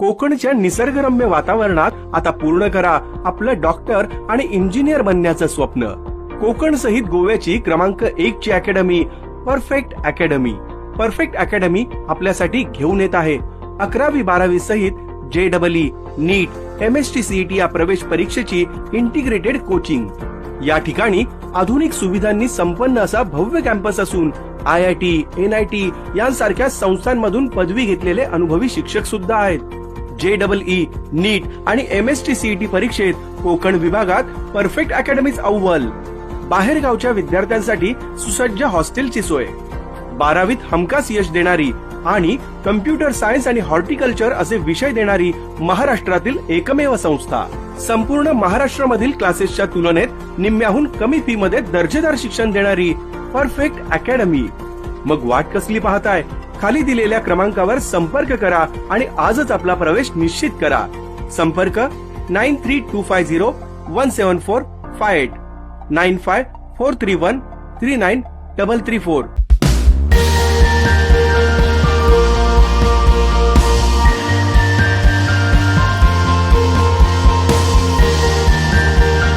कोकणच्या निसर्गरम्य वातावरणात आता पूर्ण करा आपलं डॉक्टर आणि इंजिनियर बनण्याचं स्वप्न. कोकण सहित गोव्याची क्रमांक एक ची academy perfect academy. Perfect academy आपल्यासाठी घेऊन येत आहे. अकरावी बारावी सहित J double E NEET M S T CET या प्रवेश परीक्षेची इंटिग्रेटेड कोचिंग या ठिकाणी आधुनिक सुविधांनी संपन्न असा भव्य कॅम्पस असून I I T N I T यांसारख्या संस्थांमधून पदवी घेतलेले अनुभवी शिक्षक सुद्धा आहेत. जे डबल ई नीट आणि एम एस टी सीईटी परीक्षेत कोकण विभागात परफेक्ट अकॅडमीज अव्वल. बाहेरगावच्या विद्यार्थ्यांसाठी सुसज्ज हॉस्टेलची सोय. बारावीत हमखास यश देणारी आणि कम्प्युटर सायन्स आणि हॉर्टिकल्चर असे विषय देणारी महाराष्ट्रातील एकमेव संस्था. संपूर्ण महाराष्ट्रामधील क्लासेसच्या तुलनेत निम्म्याहून कमी फी मध्ये दर्जेदार शिक्षण देणारी परफेक्ट अकॅडमी. मग वाट कसली पाहताय? खाली दिलेल्या क्रमांकावर संपर्क करा आणि आजच आपला प्रवेश निश्चित करा. संपर्क nine three two five zero one seven four five eight nine five four three one three nine double three four.